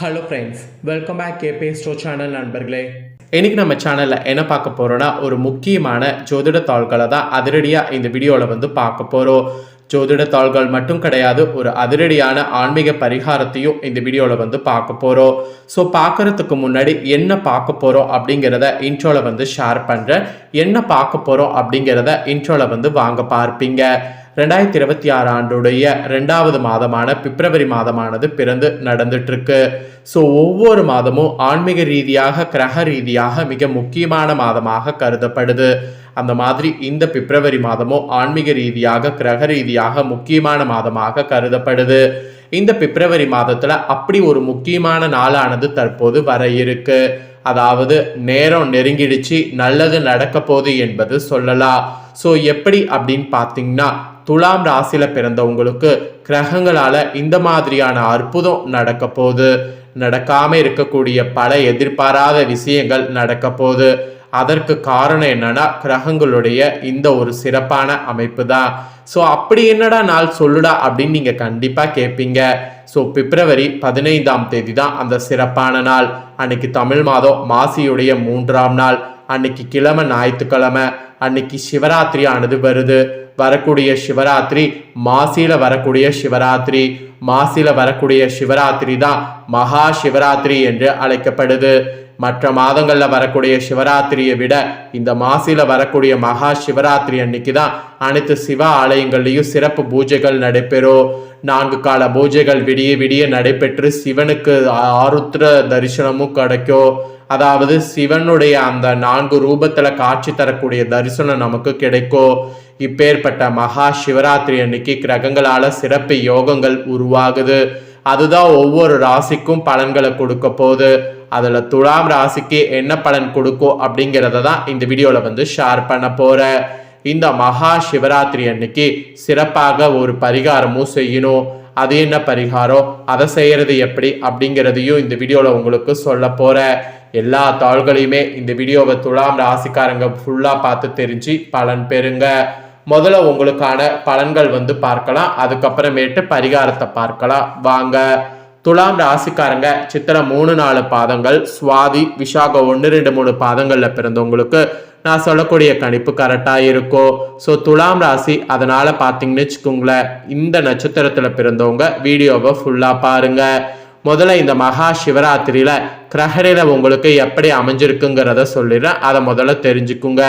Hello friends welcome back கேபே ஸ்டோ channel நண்பர்களே. இன்னைக்கு நம்ம சேனலில் என்ன பார்க்க போகிறோன்னா ஒரு முக்கியமான ஜோதிட தாள்களை தான் அதிரடியாக இந்த வீடியோவில் வந்து பார்க்க போகிறோம் ஜோதிட தாள்கள் மட்டும் கிடையாது ஒரு அதிரடியான ஆன்மீக பரிகாரத்தையும் இந்த வீடியோவில் வந்து பார்க்க போகிறோம் ஸோ பார்க்கறதுக்கு முன்னாடி என்ன பார்க்க போகிறோம் அப்படிங்கிறத இன்ட்ரோவில் வந்து ஷேர் பண்ணுறேன் என்ன பார்க்க போகிறோம் அப்படிங்கிறத இன்ட்ரோவில் வந்து வாங்க பார்ப்பீங்க. ரெண்டாயிரத்தி இருபத்தி ஆறு ஆண்டுடைய ரெண்டாவது மாதமான பிப்ரவரி மாதமானது பிறந்து நடந்துட்டு இருக்கு ஸோ ஒவ்வொரு மாதமும் ஆன்மீக ரீதியாக கிரக ரீதியாக மிக முக்கியமான மாதமாக கருதப்படுது. அந்த மாதிரி இந்த பிப்ரவரி மாதமும் ஆன்மீக ரீதியாக கிரக ரீதியாக முக்கியமான மாதமாக கருதப்படுது. இந்த பிப்ரவரி மாதத்துல அப்படி ஒரு முக்கியமான நாளானது தற்போது வர இருக்கு. அதாவது நேரம் நெருங்கிடுச்சு நல்லது நடக்க போகுது என்பது சொல்லலாம். ஸோ எப்படி அப்படின்னு பார்த்தீங்கன்னா துலாம் ராசியில பிறந்தவங்களுக்கு கிரகங்களால இந்த மாதிரியான அற்புதம் நடக்க போகுது. நடக்காம இருக்கக்கூடிய பல எதிர்பாராத விஷயங்கள் நடக்க போகுது. அதற்கு காரணம் என்னன்னா கிரகங்களுடைய இந்த ஒரு சிறப்பான அமைப்பு தான் ஸோ அப்படி என்னடா நாள் சொல்லுடா அப்படின்னு நீங்க கண்டிப்பா கேட்பீங்க ஸோ பிப்ரவரி பதினைந்தாம் தேதி தான் அந்த சிறப்பான நாள். அன்னைக்கு தமிழ் மாதம் மாசியுடைய மூன்றாம் நாள். அன்னைக்கு கிழமை ஞாயிற்றுக்கிழமை. அன்னைக்கு சிவராத்திரி ஆனது வருது. வரக்கூடிய சிவராத்திரி மாசியில வரக்கூடிய சிவராத்திரி. மாசியில வரக்கூடிய சிவராத்திரி தான் மகா சிவராத்திரி என்று அழைக்கப்படுது. மற்ற மாதங்களில் வரக்கூடிய சிவராத்திரியை விட இந்த மாசியில வரக்கூடிய மகா சிவராத்திரி அன்னைக்கு தான் அனைத்து சிவ ஆலயங்கள்லையும் சிறப்பு பூஜைகள் நடைபெறும். நான்கு கால பூஜைகள் விடிய விடிய நடைபெற்று சிவனுக்கு ஆருத்ர தரிசனமும் கிடைக்கும். அதாவது சிவனுடைய அந்த நான்கு ரூபத்துல காட்சி தரக்கூடிய தரிசனம் நமக்கு கிடைக்கும். இப்பேற்பட்ட மகா சிவராத்திரி அன்னைக்கு கிரகங்களால சிறப்பு யோகங்கள் உருவாகுது. அதுதான் ஒவ்வொரு ராசிக்கும் பலன்களை கொடுக்க போகுது. அதில் துலாம் ராசிக்கு என்ன பலன் கொடுக்கும் அப்படிங்கிறத தான் இந்த வீடியோவில் வந்து ஷேர் பண்ண போகிறேன் இந்த மகா சிவராத்திரி அன்னைக்கு சிறப்பாக ஒரு பரிகாரமும் செய்யணும். அது என்ன பரிகாரம்? அதை செய்கிறது எப்படி? அப்படிங்கிறதையும் இந்த வீடியோவில் உங்களுக்கு சொல்ல போகிறேன் எல்லா தாள்களையுமே இந்த வீடியோவை துலாம் ராசிக்காரங்க ஃபுல்லாக பார்த்து தெரிஞ்சு பலன் பெறுங்க. முதல்ல உங்களுக்கான பலன்கள் வந்து பார்க்கலாம். அதுக்கப்புறமேட்டு பரிகாரத்தை பார்க்கலாம். வாங்க. துலாம் ராசிக்காரங்க சித்திரை மூணு நாலு பாதங்கள் சுவாதி விஷாக ஒன்று ரெண்டு மூணு பாதங்களில் பிறந்தவங்களுக்கு நான் சொல்லக்கூடிய கணிப்பு கரெக்டாக இருக்கும் ஸோ துலாம் ராசி அதனால் பார்த்தீங்கன்னு வச்சுக்கோங்களேன் இந்த நட்சத்திரத்தில் பிறந்தவங்க வீடியோவை ஃபுல்லாக பாருங்க. முதல்ல இந்த மகா சிவராத்திரியில் கிரகரையில் உங்களுக்கு எப்படி அமைஞ்சிருக்குங்கிறத சொல்லிடுறேன். அதை முதல்ல தெரிஞ்சுக்குங்க.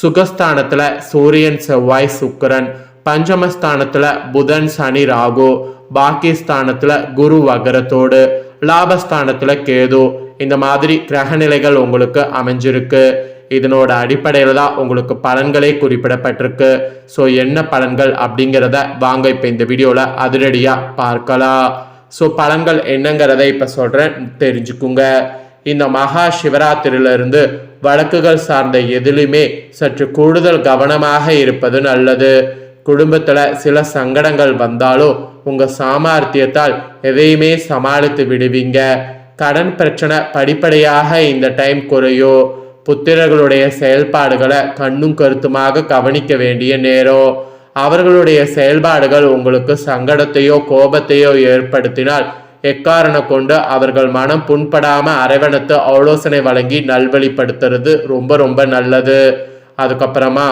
சுகஸ்தானத்தில் சூரியன் செவ்வாய் சுக்கரன். பஞ்சமஸ்தானத்தில் புதன் சனி ராகு. பாக்கியஸ்தானத்தில் குரு வகரத்தோடு. லாபஸ்தானத்தில் கேது. இந்த மாதிரி கிரகநிலைகள் உங்களுக்கு அமைஞ்சிருக்கு. இதனோட அடிப்படையில் தான் உங்களுக்கு பலன்களே குறிப்பிடப்பட்டிருக்கு. ஸோ என்ன பலன்கள் அப்படிங்கிறத வாங்க இப்போ இந்த வீடியோவில் அதிரடியாக பார்க்கலாம். ஸோ பலன்கள் என்னங்கிறத இப்போ சொல்கிறேன் தெரிஞ்சுக்குங்க. இந்த மகா சிவராத்திரியிலிருந்து வழக்குகள் சார்ந்த எதிலுமே சற்று கூடுதல் கவனமாக இருப்பது நல்லது. குடும்பத்தில் சில சங்கடங்கள் வந்தாலும் உங்கள் சாமர்த்தியத்தால் எதையுமே சமாளித்து விடுவீங்க. கடன் பிரச்சனை படிப்படியாக இந்த டைம் குறையும் புத்திரர்களுடைய செயல்பாடுகளை கண்ணும் கருத்துமாக கவனிக்க வேண்டிய நேரம். அவர்களுடைய செயல்பாடுகள் உங்களுக்கு சங்கடத்தையோ கோபத்தையோ ஏற்படுத்தினால் எக்காரணம் கொண்டு அவர்கள் மனம் புண்படாம அரவணைத்து ஆலோசனை வழங்கி நல்வழிப்படுத்துறது ரொம்ப ரொம்ப நல்லது. அதுக்கப்புறமா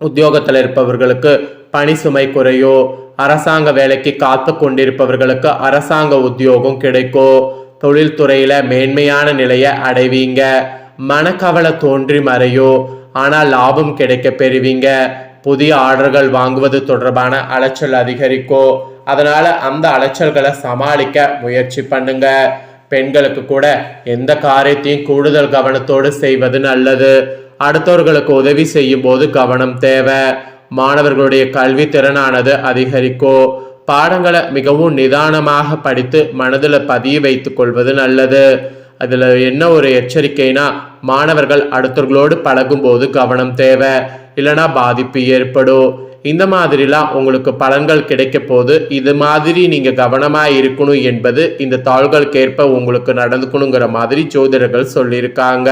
உத்தியோகத்தில் இருப்பவர்களுக்கு பணி சுமை குறையோ அரசாங்க வேலைக்கு காத்து கொண்டிருப்பவர்களுக்கு அரசாங்க உத்தியோகம் கிடைக்கும் தொழில்துறையில மேன்மையான நிலையை அடைவீங்க. மனக்கவலை தோன்றி மறையோ ஆனால் லாபம் கிடைக்க பெறுவீங்க. புதிய ஆர்டர்கள் வாங்குவது தொடர்பான அலைச்சல் அதிகரிக்கும் அதனால அந்த அலைச்சல்களை சமாளிக்க முயற்சி பண்ணுங்க. பெண்களுக்கு கூட எந்த காரியத்தையும் கூடுதல் கவனத்தோடு செய்வது நல்லது. அடுத்தவர்களுக்கு உதவி செய்யும் போது கவனம் தேவை. மாணவர்களுடைய கல்வி திறனானது அதிகரிக்கும் பாடங்களை மிகவும் நிதானமாக படித்து மனதில் பதிய வைத்துக் கொள்வது நல்லது. அதில் என்ன ஒரு எச்சரிக்கைனா மாணவர்கள் அடுத்தவர்களோடு பழகும்போது கவனம் தேவை. இல்லைனா பாதிப்பு ஏற்படும். இந்த மாதிரிலாம் உங்களுக்கு பலன்கள் கிடைக்க போது இது மாதிரி நீங்கள் கவனமாக இருக்கணும் என்பது இந்த தாள்களுக்கேற்ப உங்களுக்கு நடந்துக்கணுங்கிற மாதிரி ஜோதிடர்கள் சொல்லியிருக்காங்க.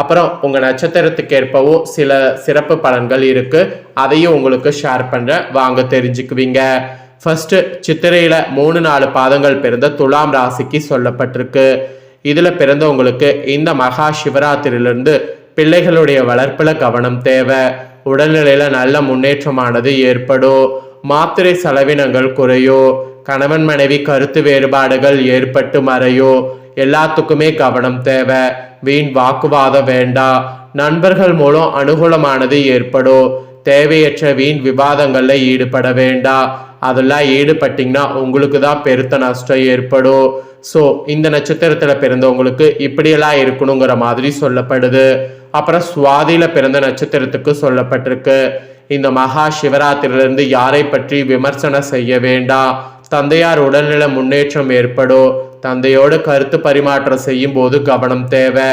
அப்புறம் உங்கள் நட்சத்திரத்துக்கு ஏற்பவும் சில சிறப்பு பலன்கள் இருக்குது அதையும் உங்களுக்கு ஷேர் பண்ணுறேன் வாங்க தெரிஞ்சுக்குவீங்க. ஃபர்ஸ்ட் சித்திரையில மூணு நாலு பாதங்கள் பிறந்த துலாம் ராசிக்கு சொல்லப்பட்டிருக்கு. இதுல பிறந்தவங்களுக்கு இந்த மகா சிவராத்திரியிலிருந்து பிள்ளைகளுடைய வளர்ப்புல கவனம் தேவை. உடல்நிலையில நல்ல முன்னேற்றமானது ஏற்படும் மாத்திரை செலவினங்கள் குறையோ. கணவன் மனைவி கருத்து வேறுபாடுகள் ஏற்பட்டு மறையோ. எல்லாத்துக்குமே கவனம் தேவை. வீண் வாக்குவாதம் வேண்டாம் நண்பர்கள் மூலம் அனுகூலமானது ஏற்படும் தேவையற்ற வீண் விவாதங்கள்ல ஈடுபட வேண்டாம் அதெல்லாம் ஈடுபட்டீங்கன்னா உங்களுக்கு தான் பெருத்த நஷ்டம் ஏற்படும் ஸோ இந்த நட்சத்திரத்தில் பிறந்தவங்களுக்கு இப்படியெல்லாம் இருக்கணுங்கிற மாதிரி சொல்லப்படுது. அப்புறம் சுவாதியில பிறந்த நட்சத்திரத்துக்கு சொல்லப்பட்டிருக்கு. இந்த மகா சிவராத்திரியிலிருந்து யாரை பற்றி விமர்சனம் செய்ய வேண்டாம் தந்தையார் உடல்நல முன்னேற்றம் ஏற்படும் தந்தையோடு கருத்து பரிமாற்றம் செய்யும் போது கவனம் தேவை.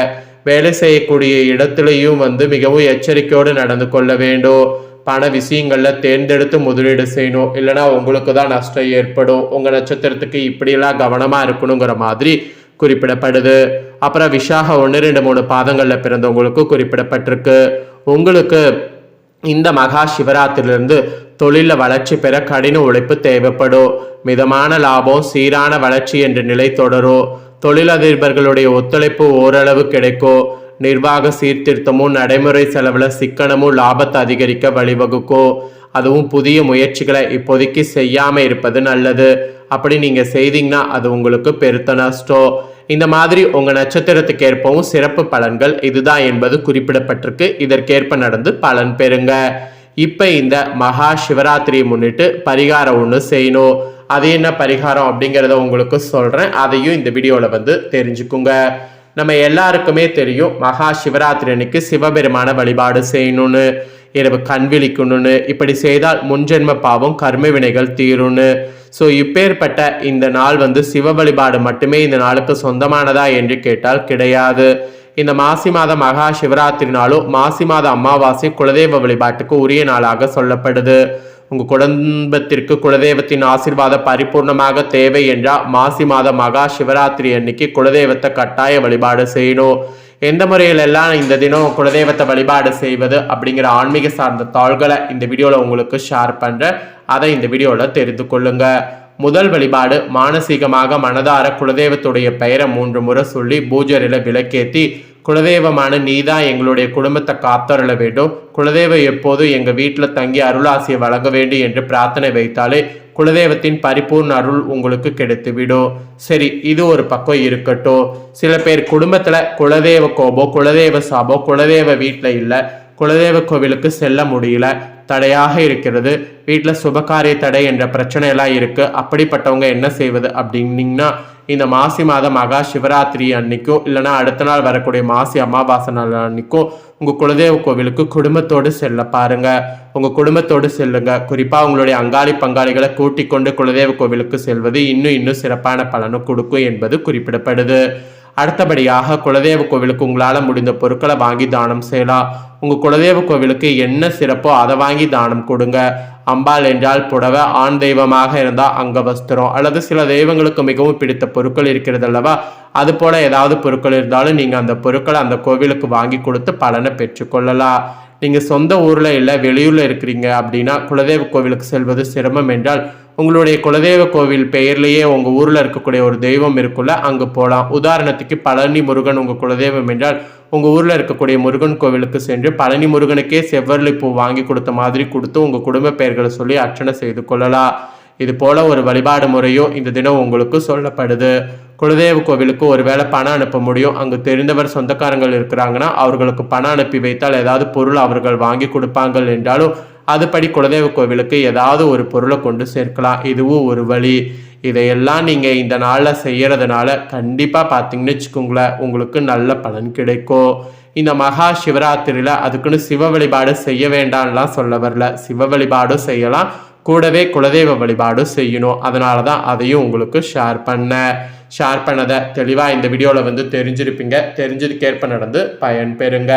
வேலை செய்யக்கூடிய இடத்துலையும் வந்து மிகவும் எச்சரிக்கையோடு நடந்து கொள்ள வேண்டும் பண விஷயங்கள்ல தேர்ந்தெடுத்து முதலீடு செய்யணும் இல்லைன்னா உங்களுக்கு தான் நஷ்டம் ஏற்படும். உங்க நட்சத்திரத்துக்கு இப்படியெல்லாம் கவனமா இருக்கணுங்கிற மாதிரி குறிப்பிடப்படுது. அப்புறம் விஷாக ஒன்று ரெண்டு மூணு பாதங்களில் பிறந்தவங்களுக்கு குறிப்பிடப்பட்டிருக்கு. உங்களுக்கு இந்த மகா சிவராத்திரிலிருந்து தொழிலில் வளர்ச்சி பெற கடின உழைப்பு தேவைப்படும். மிதமான லாபம் சீரான வளர்ச்சி என்ற நிலை தொடரும். தொழிலதிபர்களுடைய ஒத்துழைப்பு ஓரளவு கிடைக்கும். நிர்வாக சீர்திருத்தமும் நடைமுறை செலவில் சிக்கனமும் லாபத்தை அதிகரிக்க வழிவகுக்கும். அதுவும் புதிய முயற்சிகளை இப்போதைக்கு செய்யாமல் இருப்பது நல்லது. அப்படி நீங்கள் செய்தீங்கன்னா அது உங்களுக்கு பெருத்த நஷ்டம் இந்த மாதிரி உங்கள் நட்சத்திரத்துக்கு ஏற்பவும் சிறப்பு பலன்கள் இதுதான் என்பது குறிப்பிடப்பட்டிருக்கு. இதற்கேற்ப நடந்து பலன் பெறுங்க. இப்போ இந்த மகா சிவராத்திரியை முன்னிட்டு பரிகாரம் ஒன்று செய்யணும். அது என்ன பரிகாரம் அப்படிங்கிறத உங்களுக்கு சொல்கிறேன் அதையும் இந்த வீடியோவில் வந்து தெரிஞ்சுக்குங்க. நம்ம எல்லாருக்குமே தெரியும் மகா சிவராத்திரி அன்னைக்கு சிவபெருமான வழிபாடு செய்யணும்னு. இரவு கண் விழிக்கணும்னு இப்படி செய்தால் முன்ஜென்ம பாவம் கர்ம வினைகள் தீரும்னு ஸோ இப்பேற்பட்ட இந்த நாள் வந்து சிவ வழிபாடு மட்டுமே இந்த நாளுக்கு சொந்தமானதா என்று கேட்டால் கிடையாது. இந்த மாசி மாத மகா சிவராத்திரி நாளும் மாசி மாத அமாவாசை குலதெய்வ வழிபாட்டுக்கு உரிய நாளாக சொல்லப்படுது. உங்க குடும்பத்திற்கு குலதெய்வத்தின் ஆசிர்வாதம் பரிபூர்ணமாக தேவை என்றால் மாசி மாத மகா சிவராத்திரி அன்னைக்கு குலதெய்வத்தை கட்டாய வழிபாடு செய்யணும். எந்த முறையிலெல்லாம் இந்த தினம் குலதெய்வத்தை வழிபாடு செய்வது அப்படிங்கிற ஆன்மீக சார்ந்த தாள்களை இந்த வீடியோவில் உங்களுக்கு ஷேர் பண்ணுறேன் அதை இந்த வீடியோவில் தெரிந்து கொள்ளுங்க. முதல் வழிபாடு மானசீகமாக மனதார குலதெய்வத்துடைய பெயரை மூன்று முறை சொல்லி பூஜரையில் விளக்கேற்றி குலதெய்வமான நீதான் எங்களுடைய குடும்பத்தை காத்தருள வேண்டும். குலதெய்வம் எப்போதும் எங்கள் வீட்டில் தங்கி அருளாசியை வழங்க வேண்டும் என்று பிரார்த்தனை வைத்தாலே குலதெய்வத்தின் பரிபூர்ண அருள் உங்களுக்கு கிடைத்துவிடும் சரி இது ஒரு பக்கம் இருக்கட்டும் சில பேர் குடும்பத்தில் குலதெய்வ கோபோ குலதெய்வ சாபோ குலதெய்வ வீட்டில் இல்லை குலதெய்வ கோவிலுக்கு செல்ல முடியல தடையாக இருக்கிறது. வீட்டில் சுபகாரிய தடை என்ற பிரச்சனையெல்லாம் இருக்குது அப்படிப்பட்டவங்க என்ன செய்வது அப்படின்னீங்கன்னா இந்த மாசி மாதம் மகா சிவராத்திரி அன்னைக்கும் இல்லைன்னா அடுத்த நாள் வரக்கூடிய மாசி அமாவாசை நாள் அன்னைக்கும் உங்கள் குலதெய்வ கோவிலுக்கு குடும்பத்தோடு செல்ல பாருங்க. உங்கள் குடும்பத்தோடு செல்லுங்க. குறிப்பாக உங்களுடைய அங்காளி பங்காளிகளை கூட்டிக் கொண்டு குலதெய்வ கோவிலுக்கு செல்வது இன்னும் இன்னும் சிறப்பான பலனை கொடுக்கும் என்பது குறிப்பிடப்படுது. அடுத்தபடியாக குலதெய்வ கோவிலுக்கு உங்களால் முடிந்த பொருட்களை வாங்கி தானம் செய்யலாம் உங்கள் குலதெய்வ கோவிலுக்கு என்ன சிறப்போ அதை வாங்கி தானம் கொடுங்க. அம்பாள் என்றால் புடவை ஆண் தெய்வமாக இருந்தால் அங்க வஸ்திரம் அல்லது சில தெய்வங்களுக்கு மிகவும் பிடித்த பொருட்கள் இருக்கிறது அல்லவா? அது போல ஏதாவது பொருட்கள் இருந்தாலும் நீங்கள் அந்த பொருட்களை அந்த கோவிலுக்கு வாங்கி கொடுத்து பலனை பெற்றுக்கொள்ளலாம் நீங்கள் சொந்த ஊரில் இல்லை வெளியூரில் இருக்கிறீங்க அப்படின்னா குலதெய்வ கோவிலுக்கு செல்வது சிரமம் என்றால் உங்களுடைய குலதெய்வ கோவில் பெயர்லேயே உங்கள் ஊரில் இருக்கக்கூடிய ஒரு தெய்வம் இருக்குல்ல அங்கே போகலாம் உதாரணத்துக்கு பழனி முருகன் உங்கள் குலதெய்வம் என்றால் உங்கள் ஊரில் இருக்கக்கூடிய முருகன் கோவிலுக்கு சென்று பழனி முருகனுக்கே செவ்வரளி பூ வாங்கி கொடுத்த மாதிரி கொடுத்து உங்கள் குடும்ப பெயர்களை சொல்லி அர்ச்சனை செய்து கொள்ளலாம். இது போல ஒரு வழிபாடு முறையும் இந்த தினம் உங்களுக்கு சொல்லப்படுது. குலதெய்வ கோவிலுக்கு ஒருவேளை பணம் அனுப்ப முடியும். அங்கு தெரிந்தவர் சொந்தக்காரங்கள் இருக்கிறாங்கன்னா அவர்களுக்கு பணம் அனுப்பி வைத்தால் ஏதாவது பொருள் அவர்கள் வாங்கி கொடுப்பாங்கள் என்றாலும் அதுபடி குலதெய்வ கோவிலுக்கு ஏதாவது ஒரு பொருளை கொண்டு சேர்க்கலாம். இதுவும் ஒரு வழி. இதையெல்லாம் நீங்கள் இந்த நாளில் செய்யறதுனால கண்டிப்பாக பார்த்தீங்கன்னு வச்சுக்கோங்களேன் உங்களுக்கு நல்ல பலன் கிடைக்கும். இந்த மகா சிவராத்திரியில் அதுக்குன்னு சிவ வழிபாடு செய்ய வேண்டாம்லாம் சொல்ல வரல. சிவ வழிபாடும் செய்யலாம். கூடவே குலதெய்வ வழிபாடும் செய்யணும். அதனால தான் அதையும் உங்களுக்கு ஷேர் பண்ண ஷேர் பண்ணதை தெளிவாக இந்த வீடியோவில் வந்து தெரிஞ்சிருப்பீங்க. தெரிஞ்சதுக்கேற்ப நடந்து பயன் பெறுங்க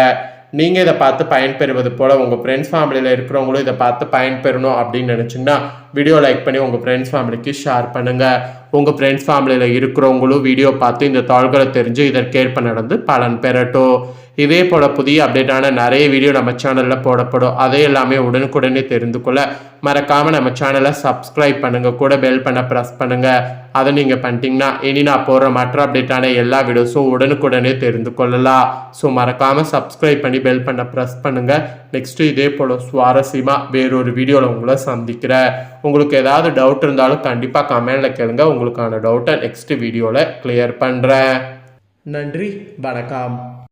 நீங்கள் இதை பார்த்து பயன்பெறுவது போல் உங்கள் ஃப்ரெண்ட்ஸ் ஃபேமிலியில் இருக்கிறவங்களும் இதை பார்த்து பயன்பெறணும் அப்படின்னு நினச்சிங்கன்னா வீடியோ லைக் பண்ணி உங்கள் ஃப்ரெண்ட்ஸ் ஃபேமிலிக்கு ஷேர் பண்ணுங்கள் உங்கள் ஃப்ரெண்ட்ஸ் ஃபேமிலியில் இருக்கிறவங்களும் வீடியோ பார்த்து இந்த தாள்களை தெரிஞ்சு இதற்கேற்ப நடந்து பலன் பெறட்டும். இதே போல் புதிய அப்டேட்டான நிறைய வீடியோ நம்ம சேனலில் போடப்படும். அதை எல்லாமே உடனுக்குடனே தெரிந்து கொள்ள மறக்காமல் நம்ம சேனலை சப்ஸ்கிரைப் பண்ணுங்கள் கூட பெல் பண்ண ப்ரெஸ் பண்ணுங்கள் அதை நீங்கள் பண்ணிட்டீங்கன்னா இனி நான் போடுற மற்ற அப்டேட்டான எல்லா வீடியோஸும் உடனுக்குடனே தெரிந்து கொள்ளலாம். ஸோ மறக்காமல் சப்ஸ்கிரைப் பண்ணி பெல் பண்ண ப்ரெஸ் பண்ணுங்கள் நெக்ஸ்ட்டு இதே போல் சுவாரஸ்யமாக வேறொரு வீடியோவில் உங்களை சந்திக்கிறேன். உங்களுக்கு ஏதாவது டவுட் இருந்தாலும் கண்டிப்பாக கமெண்டில் கேளுங்க. உங்களுக்கான டவுட்டை நெக்ஸ்ட் வீடியோவில் கிளியர் பண்ணுறேன் நன்றி. வணக்கம்.